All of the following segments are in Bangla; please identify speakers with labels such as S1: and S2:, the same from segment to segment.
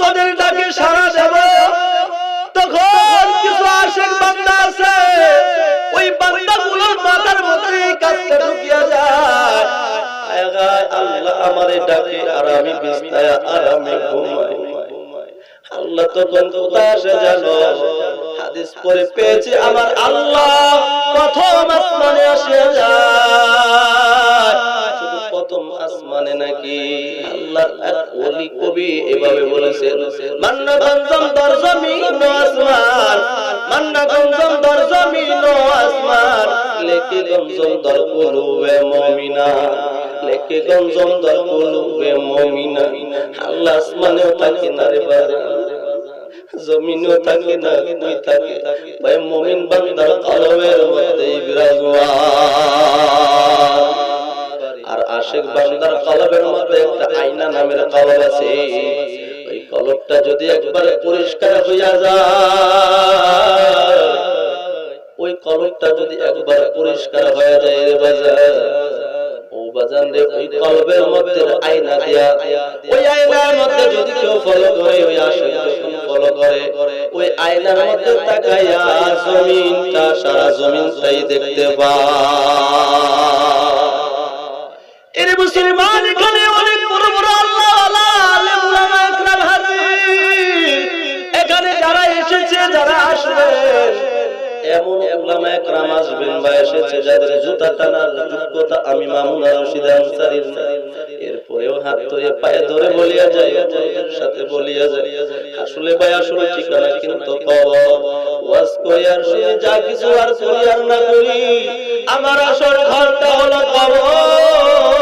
S1: তোদের ডাকে সাড়া দেব। তখন কিছু আশেক বান্দা আছে। ওই বান্দাগুলোর মাথার মধ্যে কাজটা ঢুকিয়া যায়। আল্লাহ আমারে ডাকে আর আমি বিছনায় আরামে ঘুমাই। আল্লাহ তখন কোথায় আসে জানো হাদিস পরে পেয়েছে আমার আল্লাহ প্রথম আসমানে আসে যায়। শুধু প্রথম আসমানে নাকি আল্লাহ ওলি কবি এভাবে বলেছেন মান্না গঞ্জম দর জমিন আসমান মান্না গঞ্জম দর জমিন আসমান, লেকে গঞ্জম দর কুলুবে মুমিনা, লেকে গঞ্জম দর কুলুবে মুমিনা, আল্লাহ আসমানেও থাকে না রে বাবা জমিনও থাকে না তুই থাকে, ভাই মুমিন বান্দার কলবের মধ্যে বিরাজমান। আর আশেক বান্দার কলবের মধ্যে একটা আয়না নামের কলব আছে। ওই কলবটা যদি একবার পরিষ্কার হইয়া যায়, ওই কলবটা যদি একবার পরিষ্কার হয়ে যায় রে বাজার। সারা জমিনটাই দেখতে পায়। এরে মুসলমান এখানে অনেক বড় বড় আল্লাহ এখানে যারা এসেছে, যারা আসবে এরপরেও হাত ধরে, পায়ে ধরে বলিয়া যাই বলিয়া আসলে ভাই, আসলে ঠিকানা কিন্তু যা কিছু আর না আমার আসল ঘরটা হলো কবর।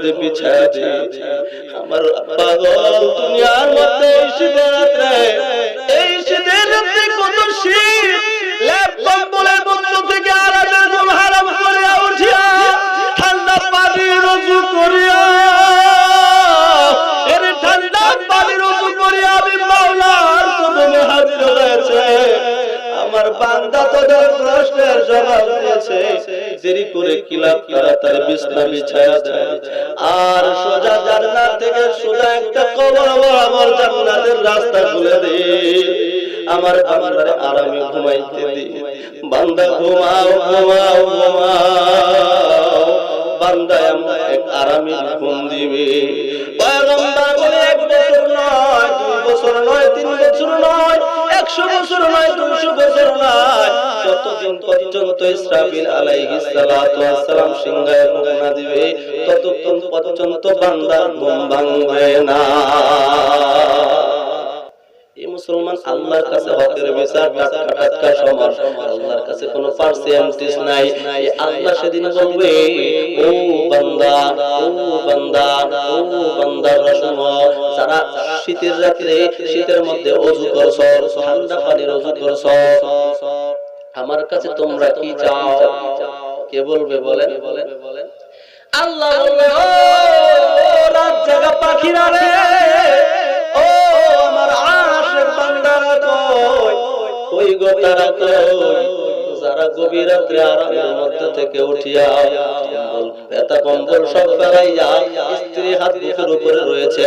S1: কবরের মধ্যে বিছায়া দে। আমার পাগল দুনিয়ার মধ্যে এই শীতের এই শীতের রাত্রে কত শীত। ল্যাপ কম্বলের মধ্য থেকে আরামের ঘুম হারাম করিয়া উঠিয়া ঠান্ডা পানি রজু করিয়া। এর ঠান্ডা পানি রজু করিয়া আমি মাওলার কদমে হাজির হয়েছে। আমার বান্দা তোদের প্রশ্নের জবাব দিয়েছে, দেরি করে কিলাপ তাড়াতাড়ি বিছনা বিছায়া দেয়। আর থেকে সোজা একটা কবর আমার জান্নাতের রাস্তা খুলে দে। আমার বান্দারে আরামে ঘুমাইতে দে। বান্দা ঘুমাও ঘুমাও ঘুমাও। বান্দা এমন এক আরামে ঘুম দিবে। পয়গম্বর বলে, এক বছর নয়, দুই বছর নয়, তিন বছর নয়, একশো বছর নয় পর্যন্ত ইসরাফিল আলাইহিস সালাতু ওয়াস সালাম দিবে পর্যন্ত বান্দার ঘুম ভাঙবে না। মুসলমান আল্লাহর কাছে হকের বিচার আল্লাহর কাছে কোনো নাই। আল্লাহ সেদিন বলবে, ও বান্দা ও বান্দা ও বান্দা শীতের রাত্রে, শীতের মধ্যে অজু করছ, ঠান্ডা পানির অজু করছ আমার কাছে তোমরা কি চাও? কে বলবে বলেন? আল্লাহ পাখিরা রে, ও আমার আশের কই? গো তারা কই? যারা গভীর রাত্রে আরামের মধ্যে থেকে উঠিয়া কম্বল সব ফেলাইয়া স্ত্রী হাত মুখের উপরে রয়েছে।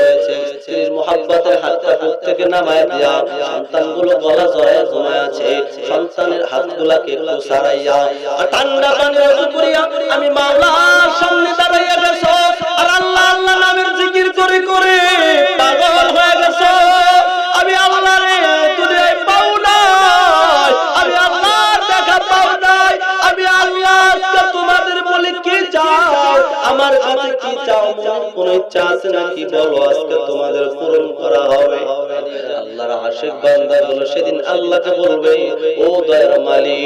S1: স্ত্রীর মোহাব্বতের হাতটা বুক থেকে নামায় দিয়া সন্তানগুলো গলা জড়ায় জমায় আছে। সন্তানের হাতগুলাকে একটু সারাইয়া। ঠান্ডা আমি মাওলার সামনে দাঁড়াইয়া কোন ইচ্ছা আছে নাকি? বলো, আজকে তোমাদের পূরণ করা হবে। আল্লাহর আশিক বান্দা গুলো সেদিন আল্লাহকে বলবে, ও দয়ার মালিক,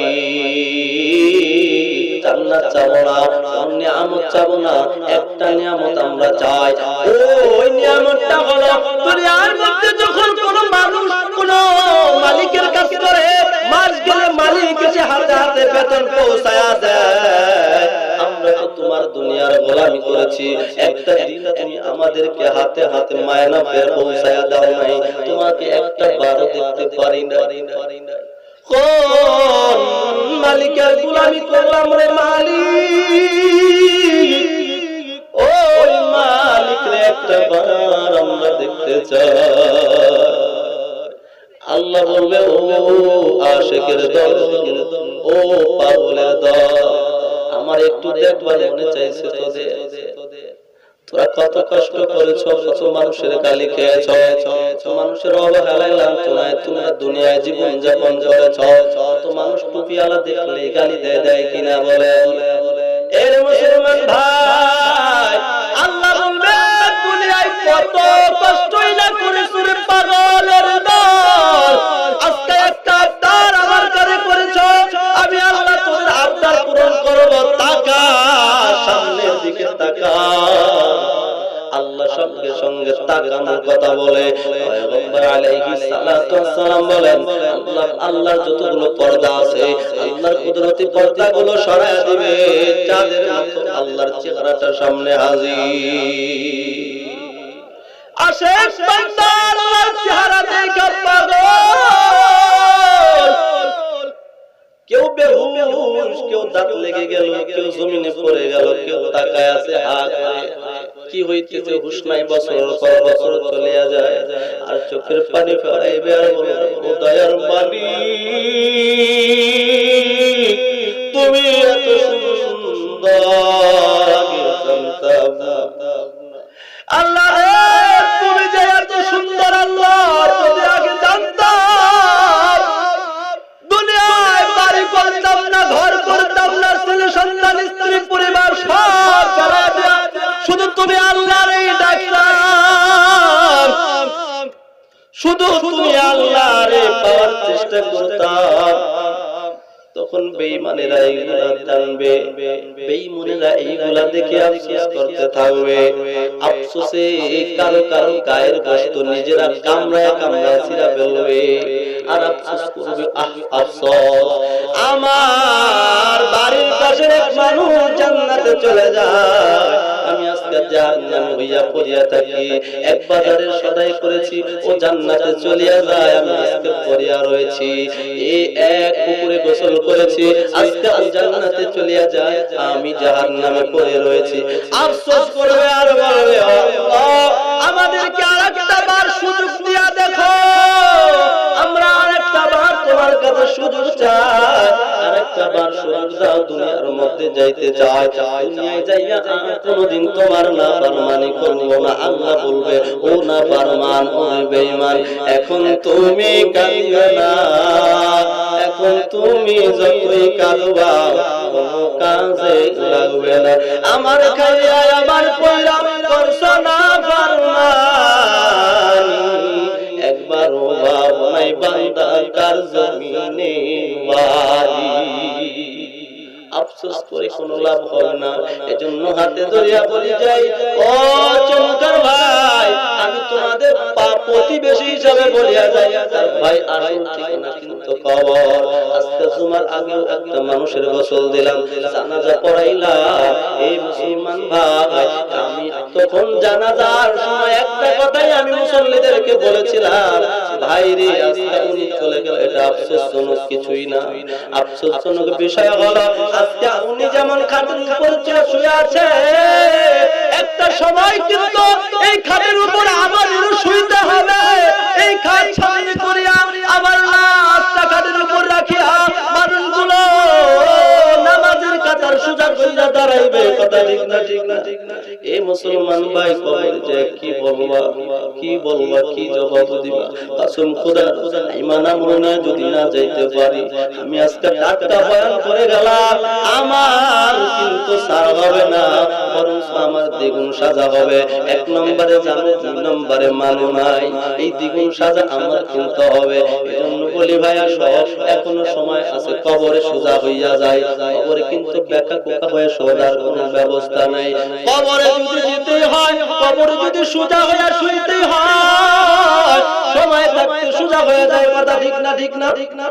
S1: জান্নাত চাবো না কোন নিয়ামত চাবো না, একটা নিয়ামত আমরা চাই। ওই নিয়ামতটা হলো, দুনিয়ার মধ্যে যখন কোন মানুষ কোন মালিকের কাজ করে মাস গেলে মালিক এসে হাতে হাতে বেতন পৌঁছায়া দেয়, আমরা তো তোমার দুনিয়ার গোলামি করেছি। আমাদেরকে হাতে হাতে মায়না ফের পৌঁছায়া দাও নাই। তোমাকে একটা বারো দেখতে পারি না মালিকের গোলামি করলাম রে মালিক? ওই মালিক রে একটা বার আমরা দেখতে চাই। আল্লাহ বলবে, ও আশেকের দল, ও পাগলের দল, আমার একটু দেখবার মনে চাইছে তোরা কত কষ্ট কত মানুষের গালি খেয়েছ। মানুষের অবহেলায় লাঞ্ছনায় তোমার দুনিয়ায় জীবন যাপন করেছ। কত মানুষ টুপিওয়ালা দেখলে গালি দেয় দেয় কিনা বলে। এর মুসলমান ভাই, আল্লাহ বলবে দুনিয়ায় কত কষ্টই না করেছ আল্লাহর যতগুলো পর্দা আছে, আল্লাহর কুদরতি পর্দাগুলো সরায় দিবে। চাঁদের মতো আল্লাহর চেহারাটা সামনে হাজির। গেল গেল কি হইতেছে, হুশ নাই বছর পর বছর চলিয়া যায়। আর চোখের পানি ফেরাইবে আর বলবে, দয়ার মালিক। বেঈমানেরা এইগুলা জানবে, বেঈমানেরা এইগুলা দেখে আফসোস করতে থাকবে। আফসোসে কারও কারও গায়ের গোশত নিজেরা কামড়ায় কামড়ায় ছিঁড়া ফেলবে, আর আফসোস করবে, আহ, আফসোস। আমার বাড়ির পাশের এক মানুষ জান্নাতে চলে যায়। আজকে জাহান্নামে হইয়া পড়িয়া থাকি। এক বাজারে সদাই করেছি ও জান্নাতে চলিয়া যায়, আমি আজকে পড়িয়া রয়েছি। এই এক পুকুরে গোসল করেছি, আজকে জান্নাতে চলিয়া যায় আমি জাহান্নামে পড়ে রয়েছি। আফসোস করবে আর বলবে আমাদেরকে আরেকটা মধ্যে যাইতে চায়, দুনিয়ায় যাইয়া তোমার না করব না। আল্লাহ বলবে, ও না ও বেঈমান, এখন তুমি কাঁদিও না। এখন তুমি যতই কাঁদবা কাজে লাগবে না। আমার খাইয়া আমার পয়রা করছ আফসোস করে কোনো লাভ হয় না এজন্য হাতে ধরিয়া বলি যাই ও চমৎকার ভাই। বলিয়া যাই তার ভাই আসল ঠিকানা কিন্তু কবর। আজকে জুমার আগেও একটা মানুষের গোসল দিলাম, জানাজা পড়াইলাম এই মুসলমান ভাই, আমি তখন জানাজার সময় একটা কথাই আমি মুসল্লিদেরকে বলেছিলাম, ভাই রে, আজকে উনি চলে গেল, এটা আফসোসজনক কিছুই না। আফসোসজনক বিষয় হলো, আজকে উনি যেমন খাটের উপর শুয়ে আছে একটা সময় কিন্তু এই খাটের উপর আমার শুইতে হবে। এই খাট সামনে করিয়া আমার খাটের উপর রাখিয়া মানুষগুলো নামাজের কাতার সোজা দাঁড়াইবে। কথা ঠিক না ঠিক না ঠিক না এই মুসলমান ভাই কবর যে কি বলবা? কি জবাব দিবা? কাসম খোদা, ইমান আমরনা যদি না যাইতে পারি, আমি আজকে টাটকা বয়ান করে গেলাম। আমার কিন্তু সার হবে না বরং আমার দ্বিগুণ সাজা হবে। এক নম্বরে জানো, দুই নম্বরে মানো নাই। এই দ্বিগুণ সাজা আমার কিন্তু হবে। এজন্য বলি ভাইয়া, সব এখনও সময় আছে, কবরে সোজা হইয়া যায়। কবরে কিন্তু বেকা কোকা হয়ে সোজার কোনো ব্যবস্থা নাই। কবরে যদি যেতে হয়, কবরে যদি সোজা হইয়া শুইতে হয়। সময় থাকতে সোজা হয়ে যায়, কথা ঠিক না ঠিক না ঠিক না।